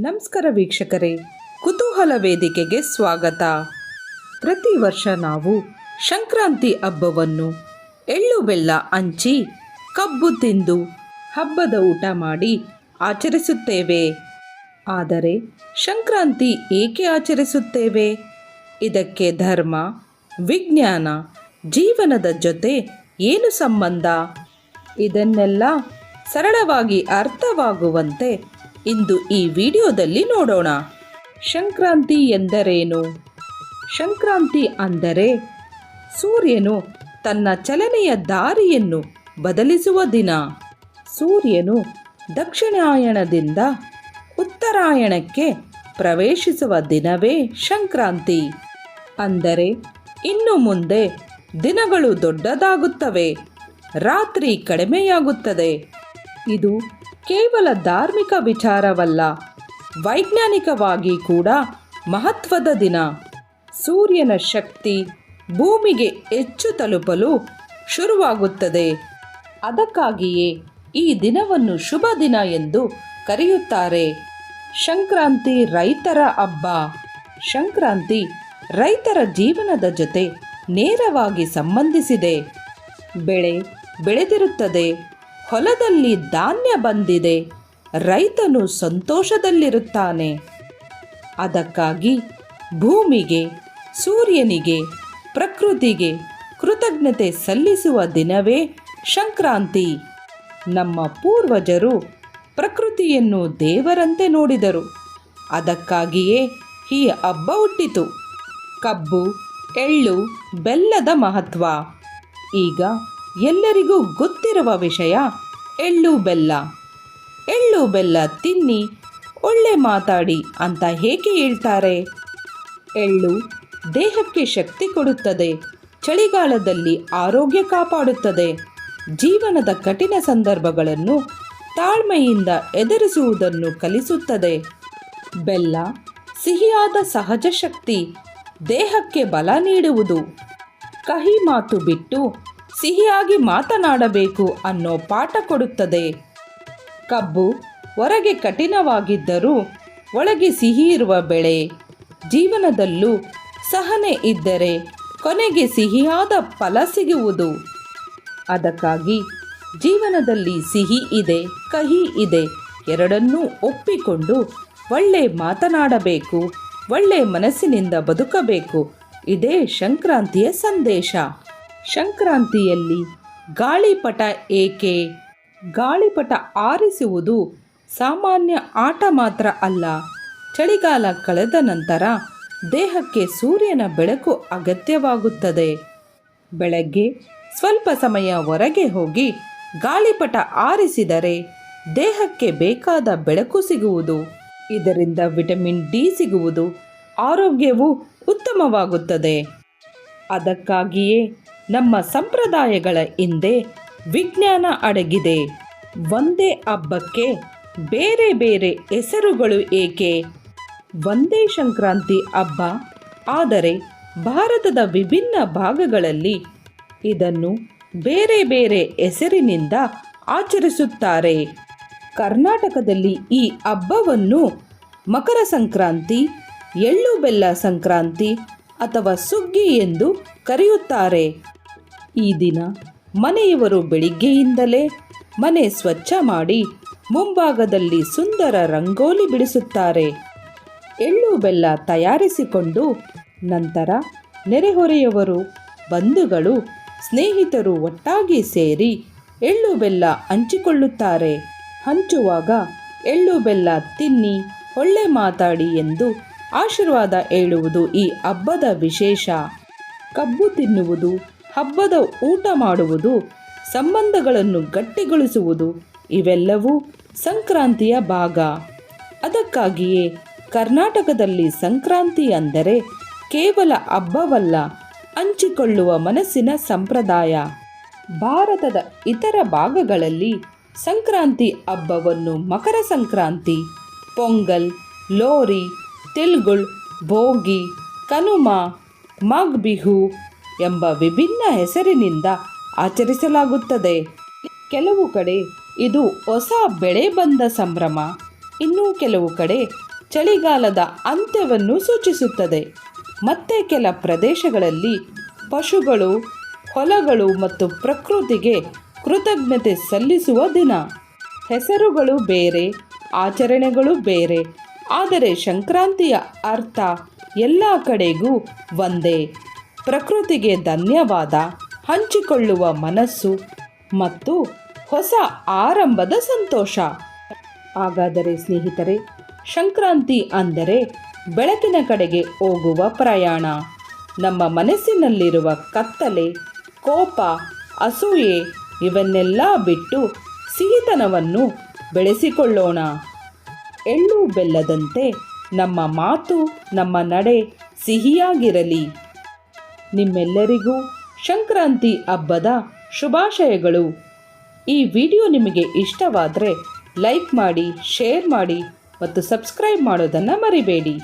ನಮಸ್ಕಾರ ವೀಕ್ಷಕರೇ, ಕುತೂಹಲ ವೇದಿಕೆಗೆ ಸ್ವಾಗತ. ಪ್ರತಿ ವರ್ಷ ನಾವು ಸಂಕ್ರಾಂತಿ ಹಬ್ಬವನ್ನು ಎಳ್ಳು ಬೆಲ್ಲ ಹಂಚಿ, ಕಬ್ಬು ತಿಂದು ಹಬ್ಬದ ಊಟ ಮಾಡಿ ಆಚರಿಸುತ್ತೇವೆ. ಆದರೆ ಸಂಕ್ರಾಂತಿ ಏಕೆ ಆಚರಿಸುತ್ತೇವೆ? ಇದಕ್ಕೆ ಧರ್ಮ, ವಿಜ್ಞಾನ, ಜೀವನದ ಜೊತೆ ಏನು ಸಂಬಂಧ? ಇದನ್ನೆಲ್ಲ ಸರಳವಾಗಿ ಅರ್ಥವಾಗುವಂತೆ ಇಂದು ಈ ವಿಡಿಯೋದಲ್ಲಿ ನೋಡೋಣ. ಸಂಕ್ರಾಂತಿ ಎಂದರೇನು? ಸಂಕ್ರಾಂತಿ ಅಂದರೆ ಸೂರ್ಯನು ತನ್ನ ಚಲನೆಯ ದಾರಿಯನ್ನು ಬದಲಿಸುವ ದಿನ. ಸೂರ್ಯನು ದಕ್ಷಿಣಾಯಣದಿಂದ ಉತ್ತರಾಯಣಕ್ಕೆ ಪ್ರವೇಶಿಸುವ ದಿನವೇ ಸಂಕ್ರಾಂತಿ. ಅಂದರೆ ಇನ್ನು ಮುಂದೆ ದಿನಗಳು ದೊಡ್ಡದಾಗುತ್ತವೆ, ರಾತ್ರಿ ಕಡಿಮೆಯಾಗುತ್ತದೆ. ಇದು ಕೇವಲ ಧಾರ್ಮಿಕ ವಿಚಾರವಲ್ಲ, ವೈಜ್ಞಾನಿಕವಾಗಿ ಕೂಡ ಮಹತ್ವದ ದಿನ. ಸೂರ್ಯನ ಶಕ್ತಿ ಭೂಮಿಗೆ ಹೆಚ್ಚು ತಲುಪಲು ಶುರುವಾಗುತ್ತದೆ. ಅದಕ್ಕಾಗಿಯೇ ಈ ದಿನವನ್ನು ಶುಭ ದಿನ ಎಂದು ಕರೆಯುತ್ತಾರೆ. ಸಂಕ್ರಾಂತಿ ರೈತರ ಹಬ್ಬ. ಸಂಕ್ರಾಂತಿ ರೈತರ ಜೀವನದ ಜೊತೆ ನೇರವಾಗಿ ಸಂಬಂಧಿಸಿದೆ. ಬೆಳೆ ಬೆಳೆದಿರುತ್ತದೆ. ಹೊಲದಲ್ಲಿ ಧಾನ್ಯ ಬಂದಿದೆ. ರೈತನು ಸಂತೋಷದಲ್ಲಿರುತ್ತಾನೆ. ಅದಕ್ಕಾಗಿ ಭೂಮಿಗೆ, ಸೂರ್ಯನಿಗೆ, ಪ್ರಕೃತಿಗೆ ಕೃತಜ್ಞತೆ ಸಲ್ಲಿಸುವ ದಿನವೇ ಸಂಕ್ರಾಂತಿ. ನಮ್ಮ ಪೂರ್ವಜರು ಪ್ರಕೃತಿಯನ್ನು ದೇವರಂತೆ ನೋಡಿದರು. ಅದಕ್ಕಾಗಿಯೇ ಈ ಹಬ್ಬ ಹುಟ್ಟಿತು. ಕಬ್ಬು, ಎಳ್ಳು, ಬೆಲ್ಲದ ಮಹತ್ವ. ಈಗ ಎಲ್ಲರಿಗೂ ಗೊತ್ತಿರುವ ವಿಷಯ, ಎಳ್ಳು ಬೆಲ್ಲ. ಎಳ್ಳು ಬೆಲ್ಲ ತಿನ್ನಿ, ಒಳ್ಳೆ ಮಾತಾಡಿ ಅಂತ ಹೇಗೆ ಹೇಳ್ತಾರೆ? ಎಳ್ಳು ದೇಹಕ್ಕೆ ಶಕ್ತಿ ಕೊಡುತ್ತದೆ, ಚಳಿಗಾಲದಲ್ಲಿ ಆರೋಗ್ಯ ಕಾಪಾಡುತ್ತದೆ, ಜೀವನದ ಕಠಿಣ ಸಂದರ್ಭಗಳನ್ನು ತಾಳ್ಮೆಯಿಂದ ಎದುರಿಸುವುದನ್ನು ಕಲಿಸುತ್ತದೆ. ಬೆಲ್ಲ ಸಿಹಿಯಾದ ಸಹಜ ಶಕ್ತಿ, ದೇಹಕ್ಕೆ ಬಲ ನೀಡುವುದು. ಕಹಿ ಮಾತು ಬಿಟ್ಟು ಸಿಹಿಯಾಗಿ ಮಾತನಾಡಬೇಕು ಅನ್ನೋ ಪಾಠ ಕೊಡುತ್ತದೆ. ಕಬ್ಬು ಹೊರಗೆ ಕಠಿಣವಾಗಿದ್ದರೂ ಒಳಗೆ ಸಿಹಿ ಇರುವ ಬೆಳೆ. ಜೀವನದಲ್ಲೂ ಸಹನೆ ಇದ್ದರೆ ಕೊನೆಗೆ ಸಿಹಿಯಾದ ಫಲ ಸಿಗುವುದು. ಅದಕ್ಕಾಗಿ ಜೀವನದಲ್ಲಿ ಸಿಹಿ ಇದೆ, ಕಹಿ ಇದೆ, ಎರಡನ್ನೂ ಒಪ್ಪಿಕೊಂಡು ಒಳ್ಳೆ ಮಾತನಾಡಬೇಕು, ಒಳ್ಳೆ ಮನಸ್ಸಿನಿಂದ ಬದುಕಬೇಕು. ಇದೇ ಸಂಕ್ರಾಂತಿಯ ಸಂದೇಶ. ಸಂಕ್ರಾಂತಿಯಲ್ಲಿ ಗಾಳಿಪಟ ಏಕೆ? ಗಾಳಿಪಟ ಆರಿಸುವುದು ಸಾಮಾನ್ಯ ಆಟ ಮಾತ್ರ ಅಲ್ಲ. ಚಳಿಗಾಲ ಕಳೆದ ನಂತರ ದೇಹಕ್ಕೆ ಸೂರ್ಯನ ಬೆಳಕು ಅಗತ್ಯವಾಗುತ್ತದೆ. ಬೆಳಗ್ಗೆ ಸ್ವಲ್ಪ ಸಮಯ ಹೊರಗೆ ಹೋಗಿ ಗಾಳಿಪಟ ಆರಿಸಿದರೆ ದೇಹಕ್ಕೆ ಬೇಕಾದ ಬೆಳಕು ಸಿಗುವುದು. ಇದರಿಂದ ವಿಟಮಿನ್ ಡಿ ಸಿಗುವುದು. ಆರೋಗ್ಯವು ಉತ್ತಮವಾಗುತ್ತದೆ. ಅದಕ್ಕಾಗಿಯೇ ನಮ್ಮ ಸಂಪ್ರದಾಯಗಳ ಹಿಂದೆ ವಿಜ್ಞಾನ ಅಡಗಿದೆ. ಒಂದೇ ಹಬ್ಬಕ್ಕೆ ಬೇರೆ ಬೇರೆ ಹೆಸರುಗಳು ಏಕೆ? ಒಂದೇ ಸಂಕ್ರಾಂತಿ ಹಬ್ಬ, ಆದರೆ ಭಾರತದ ವಿಭಿನ್ನ ಭಾಗಗಳಲ್ಲಿ ಇದನ್ನು ಬೇರೆ ಬೇರೆ ಹೆಸರಿನಿಂದ ಆಚರಿಸುತ್ತಾರೆ. ಕರ್ನಾಟಕದಲ್ಲಿ ಈ ಹಬ್ಬವನ್ನು ಮಕರ ಸಂಕ್ರಾಂತಿ, ಎಳ್ಳು ಬೆಲ್ಲ ಸಂಕ್ರಾಂತಿ ಅಥವಾ ಸುಗ್ಗಿ ಎಂದು ಕರೆಯುತ್ತಾರೆ. ಈ ದಿನ ಮನೆಯವರು ಬೆಳಿಗ್ಗೆಯಿಂದಲೇ ಮನೆ ಸ್ವಚ್ಛ ಮಾಡಿ ಮುಂಭಾಗದಲ್ಲಿ ಸುಂದರ ರಂಗೋಲಿ ಬಿಡಿಸುತ್ತಾರೆ. ಎಳ್ಳು ಬೆಲ್ಲ ತಯಾರಿಸಿಕೊಂಡು ನಂತರ ನೆರೆಹೊರೆಯವರು, ಬಂಧುಗಳು, ಸ್ನೇಹಿತರು ಒಟ್ಟಾಗಿ ಸೇರಿ ಎಳ್ಳು ಬೆಲ್ಲ ಹಂಚಿಕೊಳ್ಳುತ್ತಾರೆ. ಹಂಚುವಾಗ ಎಳ್ಳು ಬೆಲ್ಲ ತಿನ್ನಿ, ಒಳ್ಳೆ ಮಾತಾಡಿ ಎಂದು ಆಶೀರ್ವಾದ ಹೇಳುವುದು ಈ ಹಬ್ಬದ ವಿಶೇಷ. ಕಬ್ಬು ತಿನ್ನುವುದು ಹಬ್ಬದ ಊಟ ಮಾಡುವುದು, ಸಂಬಂಧಗಳನ್ನು ಗಟ್ಟಿಗೊಳಿಸುವುದು, ಇವೆಲ್ಲವೂ ಸಂಕ್ರಾಂತಿಯ ಭಾಗ. ಅದಕ್ಕಾಗಿಯೇ ಕರ್ನಾಟಕದಲ್ಲಿ ಸಂಕ್ರಾಂತಿ ಅಂದರೆ ಕೇವಲ ಹಬ್ಬವಲ್ಲ, ಹಂಚಿಕೊಳ್ಳುವ ಮನಸ್ಸಿನ ಸಂಪ್ರದಾಯ. ಭಾರತದ ಇತರ ಭಾಗಗಳಲ್ಲಿ ಸಂಕ್ರಾಂತಿ ಹಬ್ಬವನ್ನು ಮಕರ ಸಂಕ್ರಾಂತಿ, ಪೊಂಗಲ್, ಲೋರಿ, ತಿಲ್ಗುಳ್, ಭೋಗಿ, ಕನುಮ, ಮಾಘ್ ಬಿಹು ಎಂಬ ವಿಭಿನ್ನ ಹೆಸರಿನಿಂದ ಆಚರಿಸಲಾಗುತ್ತದೆ. ಕೆಲವು ಕಡೆ ಇದು ಹೊಸ ಬೆಳೆ ಬಂದ ಸಂಭ್ರಮ, ಇನ್ನೂ ಕೆಲವು ಕಡೆ ಚಳಿಗಾಲದ ಅಂತ್ಯವನ್ನು ಸೂಚಿಸುತ್ತದೆ. ಮತ್ತೆ ಕೆಲ ಪ್ರದೇಶಗಳಲ್ಲಿ ಪಶುಗಳು, ಹೊಲಗಳು ಮತ್ತು ಪ್ರಕೃತಿಗೆ ಕೃತಜ್ಞತೆ ಸಲ್ಲಿಸುವ ದಿನ. ಹೆಸರುಗಳು ಬೇರೆ, ಆಚರಣೆಗಳು ಬೇರೆ, ಆದರೆ ಸಂಕ್ರಾಂತಿಯ ಅರ್ಥ ಎಲ್ಲ ಕಡೆಗೂ ಒಂದೇ. ಪ್ರಕೃತಿಗೆ ಧನ್ಯವಾದ ಹಂಚಿಕೊಳ್ಳುವ ಮನಸ್ಸು ಮತ್ತು ಹೊಸ ಆರಂಭದ ಸಂತೋಷ. ಹಾಗಾದರೆ ಸ್ನೇಹಿತರೆ, ಸಂಕ್ರಾಂತಿ ಅಂದರೆ ಬೆಳಕಿನ ಕಡೆಗೆ ಹೋಗುವ ಪ್ರಯಾಣ. ನಮ್ಮ ಮನಸ್ಸಿನಲ್ಲಿರುವ ಕತ್ತಲೆ, ಕೋಪ, ಅಸೂಯೆ ಇವನ್ನೆಲ್ಲ ಬಿಟ್ಟು ಸಿಹಿತನವನ್ನು ಬೆಳೆಸಿಕೊಳ್ಳೋಣ. ಎಳ್ಳು ಬೆಲ್ಲದಂತೆ ನಮ್ಮ ಮಾತು, ನಮ್ಮ ನಡೆ ಸಿಹಿಯಾಗಿರಲಿ. ನಿಮ್ಮೆಲ್ಲರಿಗೂ ಸಂಕ್ರಾಂತಿ ಹಬ್ಬದ ಶುಭಾಶಯಗಳು. ಈ ವಿಡಿಯೋ ನಿಮಗೆ ಇಷ್ಟವಾದರೆ ಲೈಕ್ ಮಾಡಿ, ಶೇರ್ ಮಾಡಿ ಮತ್ತು ಸಬ್ಸ್ಕ್ರೈಬ್ ಮಾಡೋದನ್ನು ಮರಿಬೇಡಿ.